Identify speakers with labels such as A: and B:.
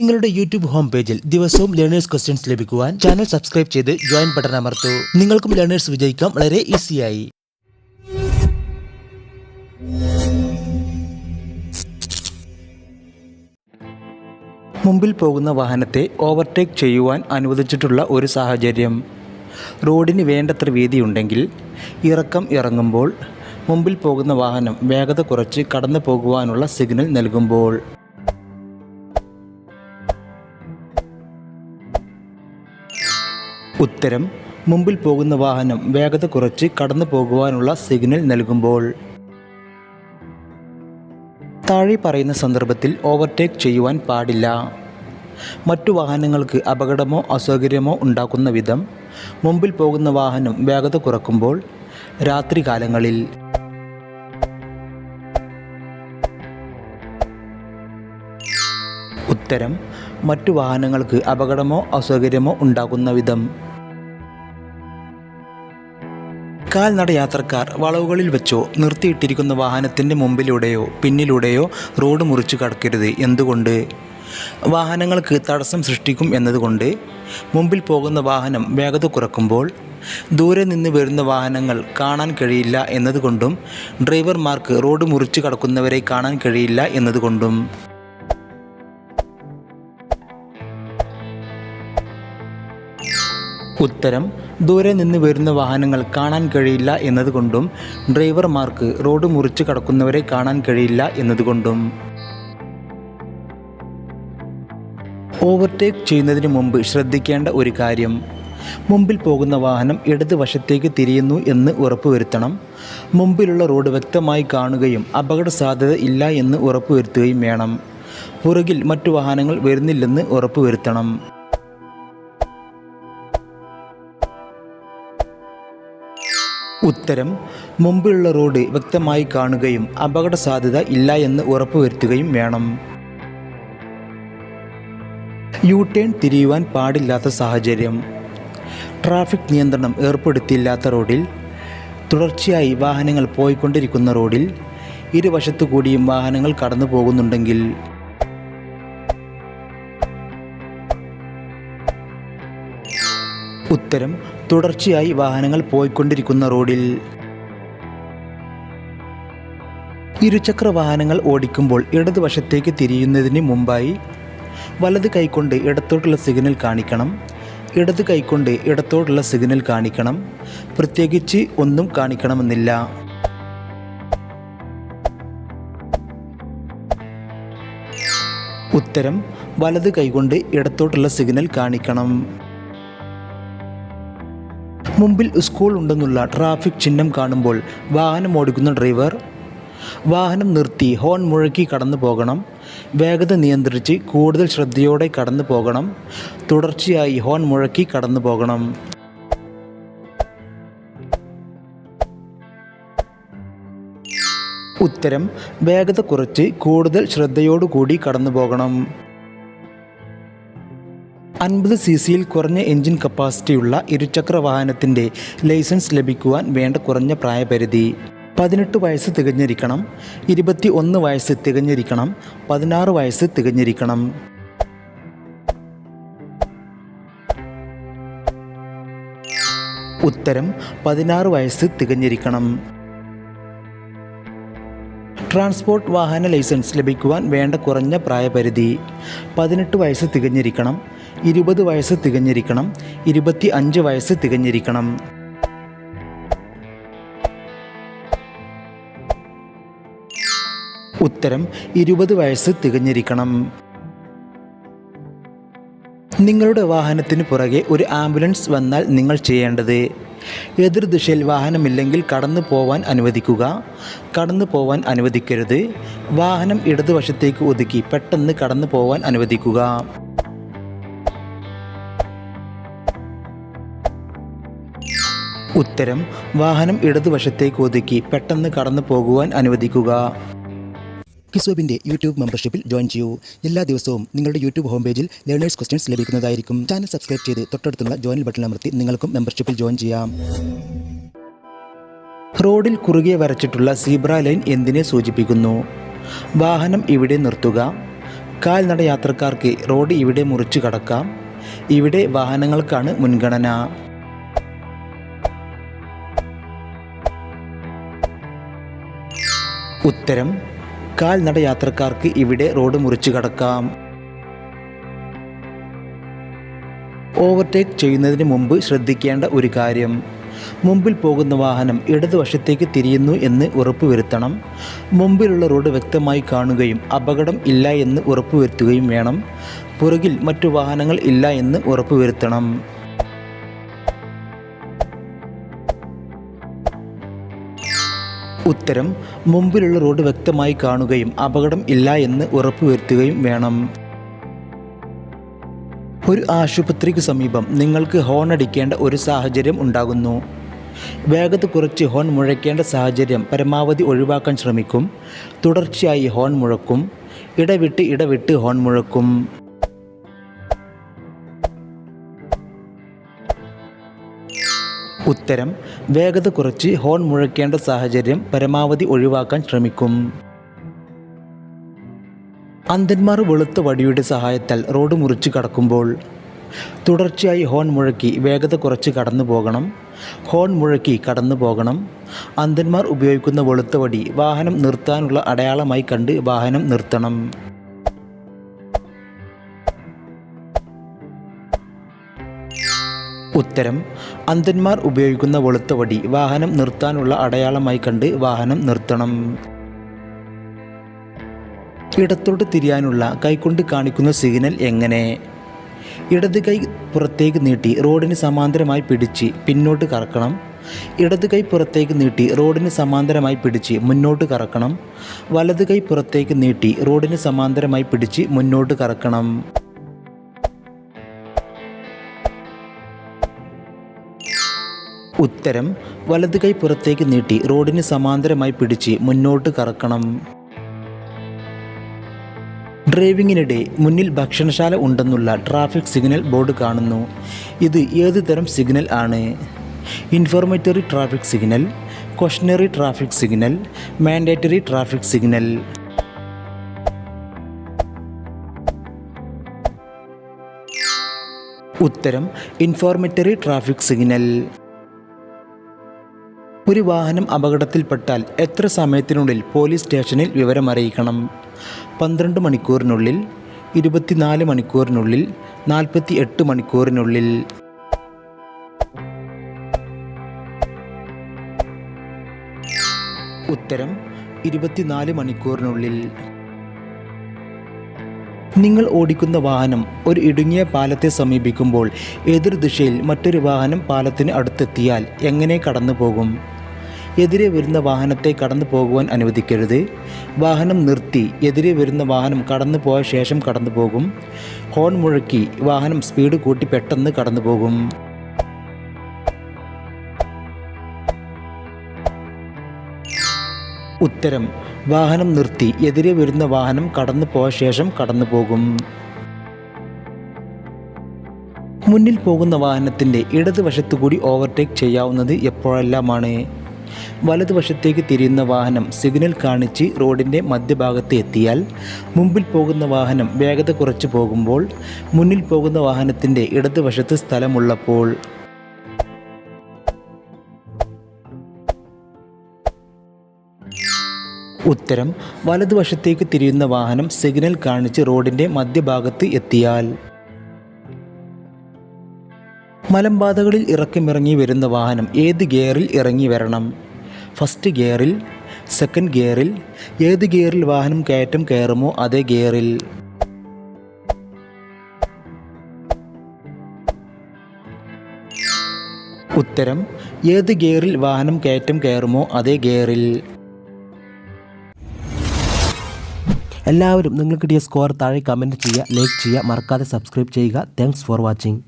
A: നിങ്ങളുടെ YouTube home പേജിൽ ദിവസവും ലേണേഴ്സ് ക്വസ്റ്റ്യൻസ് ലഭിക്കുവാൻ ചാനൽ സബ്സ്ക്രൈബ് ചെയ്ത് ജോയിൻ ബട്ടൺ അമർത്തൂ. നിങ്ങൾക്കും ലേണേഴ്സ് വിജയിക്കാം. വളരെ ഈസിയായി. മുമ്പിൽ പോകുന്ന വാഹനത്തെ ഓവർടേക്ക് ചെയ്യുവാൻ അനുവദിച്ചിട്ടുള്ള ഒരു സാഹചര്യം. റോഡിന് വേണ്ടത്ര വീതിയുണ്ടെങ്കിൽ ഇറക്കം ഇറങ്ങുമ്പോൾ മുമ്പിൽ പോകുന്ന വാഹനം വേഗത കുറച്ച് കടന്നു പോകുവാനുള്ള സിഗ്നൽ നൽകുമ്പോൾ. ഉത്തരം മുമ്പിൽ പോകുന്ന വാഹനം വേഗത കുറച്ച് കടന്നു പോകുവാനുള്ള സിഗ്നൽ നൽകുമ്പോൾ. താഴെ പറയുന്ന സന്ദർഭത്തിൽ ഓവർടേക്ക് ചെയ്യുവാൻ പാടില്ല. മറ്റു വാഹനങ്ങൾക്ക് അപകടമോ അസൗകര്യമോ ഉണ്ടാക്കുന്ന വിധം മുമ്പിൽ പോകുന്ന വാഹനം വേഗത കുറക്കുമ്പോൾ രാത്രികാലങ്ങളിൽ ഉത്തരം മറ്റു വാഹനങ്ങൾക്ക് അപകടമോ അസൗകര്യമോ ഉണ്ടാക്കുന്ന വിധം കാൽനട യാത്രക്കാർ വളവുകളിൽ വെച്ചോ നിർത്തിയിട്ടിരിക്കുന്ന വാഹനത്തിന്റെ മുമ്പിലൂടെയോ പിന്നിലൂടെയോ റോഡ് മുറിച്ച് കടക്കരുത് എന്തുകൊണ്ട്? വാഹനങ്ങൾക്ക് തടസ്സം സൃഷ്ടിക്കും എന്നതുകൊണ്ട് മുമ്പിൽ പോകുന്ന വാഹനം വേഗത കുറക്കുമ്പോൾ ദൂരെ നിന്ന് വരുന്ന വാഹനങ്ങൾ കാണാൻ കഴിയില്ല എന്നതുകൊണ്ടും ഡ്രൈവർമാർക്ക് റോഡ് മുറിച്ച് കടക്കുന്നവരെ കാണാൻ കഴിയില്ല എന്നതുകൊണ്ടും. ഉത്തരം ദൂരെ നിന്ന് വരുന്ന വാഹനങ്ങൾ കാണാൻ കഴിയില്ല എന്നതുകൊണ്ടും ഡ്രൈവർമാർക്ക് റോഡ് മുറിച്ച് കടക്കുന്നവരെ കാണാൻ കഴിയില്ല എന്നതുകൊണ്ടും. ഓവർടേക്ക് ചെയ്യുന്നതിന് മുമ്പ് ശ്രദ്ധിക്കേണ്ട ഒരു കാര്യം. മുമ്പിൽ പോകുന്ന വാഹനം ഇടതുവശത്തേക്ക് തിരിയുന്നു എന്ന് ഉറപ്പുവരുത്തണം. മുമ്പിലുള്ള റോഡ് വ്യക്തമായി കാണുകയും അപകട സാധ്യത ഇല്ല എന്ന് ഉറപ്പുവരുത്തുകയും വേണം. പുറകിൽ മറ്റു വാഹനങ്ങൾ വരുന്നില്ലെന്ന് ഉറപ്പുവരുത്തണം. ഉത്തരം മുമ്പിലുള്ള റോഡ് വ്യക്തമായി കാണുകയും അപകട സാധ്യത ഇല്ല എന്ന് ഉറപ്പുവരുത്തുകയും വേണം. യു ടേൺ തിരിയുവാൻ പാടില്ലാത്ത സാഹചര്യം. ട്രാഫിക് നിയന്ത്രണം ഏർപ്പെടുത്തിയില്ലാത്ത റോഡിൽ തുടർച്ചയായി വാഹനങ്ങൾ പോയിക്കൊണ്ടിരിക്കുന്ന റോഡിൽ ഇരുവശത്തു കൂടിയും വാഹനങ്ങൾ കടന്നു പോകുന്നുണ്ടെങ്കിൽ ഉത്തരം തുടർച്ചയായി വാഹനങ്ങൾ പോയിക്കൊണ്ടിരിക്കുന്ന റോഡിൽ. ഇരുചക്ര വാഹനങ്ങൾ ഓടിക്കുമ്പോൾ ഇടതുവശത്തേക്ക് തിരിയുന്നതിന് മുമ്പായി വലത് കൈകൊണ്ട് ഇടത്തോട്ടുള്ള സിഗ്നൽ കാണിക്കണം ഇടത് കൈകൊണ്ട് ഇടത്തോട്ടുള്ള സിഗ്നൽ കാണിക്കണം പ്രത്യേകിച്ച് ഒന്നും കാണിക്കണമെന്നില്ല. ഉത്തരം വലത് കൈകൊണ്ട് ഇടത്തോട്ടുള്ള സിഗ്നൽ കാണിക്കണം. മുമ്പിൽ സ്കൂൾ ഉണ്ടെന്നുള്ള ട്രാഫിക് ചിഹ്നം കാണുമ്പോൾ വാഹനം ഓടിക്കുന്ന ഡ്രൈവർ വാഹനം നിർത്തി ഹോൺ മുഴക്കി കടന്നു പോകണം. വേഗത നിയന്ത്രിച്ച് കൂടുതൽ ശ്രദ്ധയോടെ കടന്നു പോകണം. തുടർച്ചയായി ഹോൺ മുഴക്കി കടന്നു പോകണം. ഉത്തരം വേഗത കുറച്ച് കൂടുതൽ ശ്രദ്ധയോടുകൂടി കടന്നു പോകണം. അൻപത് സി സിയിൽ കുറഞ്ഞ എഞ്ചിൻ കപ്പാസിറ്റിയുള്ള ഇരുചക്ര വാഹനത്തിന്റെ ലൈസൻസ് ലഭിക്കുവാൻ വേണ്ട കുറഞ്ഞ പ്രായപരിധി. പതിനെട്ട് വയസ്സ് തികഞ്ഞിരിക്കണം. ഇരുപത്തി ഒന്ന് വയസ്സ് തികഞ്ഞിരിക്കണം. പതിനാറ് വയസ്സ് തികഞ്ഞിരിക്കണം. ഉത്തരം പതിനാറ് വയസ്സ് തികഞ്ഞിരിക്കണം. ട്രാൻസ്പോർട്ട് വാഹന ലൈസൻസ് ലഭിക്കുവാൻ വേണ്ട കുറഞ്ഞ പ്രായപരിധി. പതിനെട്ട് വയസ്സ് തികഞ്ഞിരിക്കണം. ഇരുപത് വയസ്സ് തികഞ്ഞിരിക്കണം ഇരുപത്തി അഞ്ച് വയസ്സ് തികഞ്ഞിരിക്കണം. ഉത്തരം ഇരുപത് വയസ്സ് തികഞ്ഞിരിക്കണം. നിങ്ങളുടെ വാഹനത്തിന് പുറകെ ഒരു ആംബുലൻസ് വന്നാൽ നിങ്ങൾ ചെയ്യേണ്ടത് എതിർദിശയിൽ വാഹനമില്ലെങ്കിൽ കടന്നു പോവാൻ അനുവദിക്കുക. കടന്നു പോവാൻ അനുവദിക്കരുത്. വാഹനം ഇടതുവശത്തേക്ക് ഒതുക്കി പെട്ടെന്ന് കടന്നു പോവാൻ അനുവദിക്കുക. ഉത്തരം വാഹനം ഇടതുവശത്തേക്ക് ഒതുക്കി പെട്ടെന്ന് കടന്നു പോകുവാൻ അനുവദിക്കുക. കിസോബിന്റെ യൂട്യൂബ് മെമ്പർഷിപ്പിൽ ജോയിൻ ചെയ്യൂ. എല്ലാ ദിവസവും നിങ്ങളുടെ യൂട്യൂബ് ഹോം പേജിൽ ലേണേഴ്സ് ക്വസ്റ്റ്യൻസ് ലഭിക്കുന്നതായിരിക്കും. ചാനൽ സബ്സ്ക്രൈബ് ചെയ്ത് തൊട്ടടുത്തുള്ള ജോയിൻ ബട്ടൺ അമർത്തി നിങ്ങൾക്കും മെമ്പർഷിപ്പിൽ ജോയിൻ ചെയ്യാം. റോഡിൽ കുറുകെ വരച്ചിട്ടുള്ള സീബ്ര ലൈൻ എന്തിനെ സൂചിപ്പിക്കുന്നു? വാഹനം ഇവിടെ നിർത്തുക. കാൽനട യാത്രക്കാർക്ക് റോഡ് ഇവിടെ മുറിച്ചു കടക്കാം. ഇവിടെ വാഹനങ്ങൾക്കാണ് മുൻഗണന. ഉത്തരം കാൽനട യാത്രക്കാർക്ക് ഇവിടെ റോഡ് മുറിച്ചു കടക്കാം. ഓവർടേക്ക് ചെയ്യുന്നതിന് മുമ്പ് ശ്രദ്ധിക്കേണ്ട ഒരു കാര്യം. മുമ്പിൽ പോകുന്ന വാഹനം ഇടതുവശത്തേക്ക് തിരിയുന്നു എന്ന് ഉറപ്പുവരുത്തണം. മുമ്പിലുള്ള റോഡ് വ്യക്തമായി കാണുകയും അപകടം ഇല്ല എന്ന് ഉറപ്പുവരുത്തുകയും വേണം. പുറകിൽ മറ്റു വാഹനങ്ങൾ ഇല്ല എന്ന് ഉറപ്പുവരുത്തണം. ഉത്തരം മുമ്പിലുള്ള റോഡ് വ്യക്തമായി കാണുകയും അപകടം ഇല്ല എന്ന് ഉറപ്പുവരുത്തുകയും വേണം. ഒരു ആശുപത്രിക്ക് സമീപം നിങ്ങൾക്ക് ഹോൺ അടിക്കേണ്ട ഒരു സാഹചര്യം ഉണ്ടാകുന്നു. വേഗത കുറച്ച് ഹോൺ മുഴക്കേണ്ട സാഹചര്യം പരമാവധി ഒഴിവാക്കാൻ ശ്രമിക്കും. തുടർച്ചയായി ഹോൺ മുഴക്കും. ഇടവിട്ട് ഇടവിട്ട് ഹോൺ മുഴക്കും. ഉത്തരം വേഗത കുറച്ച് ഹോൺ മുഴക്കേണ്ട സാഹചര്യം പരമാവധി ഒഴിവാക്കാൻ ശ്രമിക്കും. അന്ധന്മാർ വെളുത്ത വടിയുടെ സഹായത്താൽ റോഡ് മുറിച്ച് കടക്കുമ്പോൾ തുടർച്ചയായി ഹോൺ മുഴക്കി വേഗത കുറച്ച് കടന്നു പോകണം. ഹോൺ മുഴക്കി കടന്നു പോകണം. അന്ധന്മാർ ഉപയോഗിക്കുന്ന വെളുത്ത വടി വാഹനം നിർത്താനുള്ള അടയാളമായി കണ്ട് വാഹനം നിർത്തണം. ഉത്തരം അന്ധന്മാർ ഉപയോഗിക്കുന്ന വെളുത്ത വടി വാഹനം നിർത്താനുള്ള അടയാളമായി കണ്ട് വാഹനം നിർത്തണം. ഇടത്തോട്ട് തിരിയാനുള്ള കൈകൊണ്ട് കാണിക്കുന്ന സിഗ്നൽ എങ്ങനെ? ഇടത് കൈ പുറത്തേക്ക് നീട്ടി റോഡിന് സമാന്തരമായി പിടിച്ച് പിന്നോട്ട് കറക്കണം. ഇടത് കൈ പുറത്തേക്ക് നീട്ടി റോഡിന് സമാന്തരമായി പിടിച്ച് മുന്നോട്ട് കറക്കണം. വലത് കൈ പുറത്തേക്ക് നീട്ടി റോഡിന് സമാന്തരമായി പിടിച്ച് മുന്നോട്ട് കറക്കണം. ഉത്തരം വലത് കൈ പുറത്തേക്ക് നീട്ടി റോഡിന് സമാന്തരമായി പിടിച്ച് മുന്നോട്ട് കറക്കണം. ഡ്രൈവിങ്ങിനിടെ മുന്നിൽ ഭക്ഷണശാല ഉണ്ടെന്നുള്ള ട്രാഫിക് സിഗ്നൽ ബോർഡ് കാണുന്നു. ഇത് ഏത് തരം സിഗ്നൽ ആണ്? Informatory traffic signal cautionary traffic signal mandatory traffic signal. ഉത്തരം ഇൻഫോർമേറ്ററി ട്രാഫിക് സിഗ്നൽ. ഒരു വാഹനം അപകടത്തിൽപ്പെട്ടാൽ എത്ര സമയത്തിനുള്ളിൽ പോലീസ് സ്റ്റേഷനിൽ വിവരമറിയിക്കണം? പന്ത്രണ്ട് മണിക്കൂറിനുള്ളിൽ ഇരുപത്തിനാല് മണിക്കൂറിനുള്ളിൽ നാൽപ്പത്തി എട്ട് മണിക്കൂറിനുള്ളിൽ. ഉത്തരം ഇരുപത്തിനാല് മണിക്കൂറിനുള്ളിൽ. നിങ്ങൾ ഓടിക്കുന്ന വാഹനം ഒരു ഇടുങ്ങിയ പാലത്തെ സമീപിക്കുമ്പോൾ എതിർ ദിശയിൽ മറ്റൊരു വാഹനം പാലത്തിന് അടുത്തെത്തിയാൽ എങ്ങനെ കടന്നു പോകും എതിരെ വരുന്ന വാഹനത്തെ കടന്നു പോകുവാൻ അനുവദിക്കരുത്. വാഹനം നിർത്തി എതിരെ വരുന്ന വാഹനം കടന്നു പോയ ശേഷം കടന്നു പോകും. ഹോൺ മുഴക്കി വാഹനം സ്പീഡ് കൂട്ടി പെട്ടെന്ന് കടന്നു പോകും. ഉത്തരം വാഹനം നിർത്തി എതിരെ വരുന്ന വാഹനം കടന്നു പോയ ശേഷം കടന്നു പോകും. മുന്നിൽ പോകുന്ന വാഹനത്തിന്റെ ഇടതുവശത്തു കൂടി ഓവർടേക്ക് ചെയ്യാവുന്നത് എപ്പോഴെല്ലാമാണ്? വലതുവശത്തേക്ക് തിരിയുന്ന വാഹനം സിഗ്നൽ കാണിച്ച് റോഡിന്റെ മധ്യഭാഗത്ത് എത്തിയാൽ മുമ്പിൽ പോകുന്ന വാഹനം വേഗത കുറച്ച് പോകുമ്പോൾ മുന്നിൽ പോകുന്ന വാഹനത്തിന്റെ ഇടതുവശത്ത് സ്ഥലമുള്ളപ്പോൾ ഉത്തരം വലതുവശത്തേക്ക് തിരിയുന്ന വാഹനം സിഗ്നൽ കാണിച്ച് റോഡിന്റെ മധ്യഭാഗത്ത് എത്തിയാൽ മലമ്പാതകളിൽ ഇറക്കമിറങ്ങി വരുന്ന വാഹനം ഏത് ഗിയറിൽ ഇറങ്ങി വരണം? ഫസ്റ്റ് ഗിയറിൽ സെക്കൻഡ് ഗിയറിൽ ഏത് ഗിയറിൽ വാഹനം കയറ്റം കയറുമോ അതേ ഗിയറിൽ. ഉത്തരം ഏത് ഗിയറിൽ വാഹനം കയറ്റം കയറുമോ അതേ ഗിയറിൽ. എല്ലാവരും നിങ്ങൾക്ക് കിട്ടിയ സ്കോർ താഴെ കമന്റ് ചെയ്യുക ലൈക്ക് ചെയ്യുക മറക്കാതെ സബ്സ്ക്രൈബ് ചെയ്യുക. Thanks for watching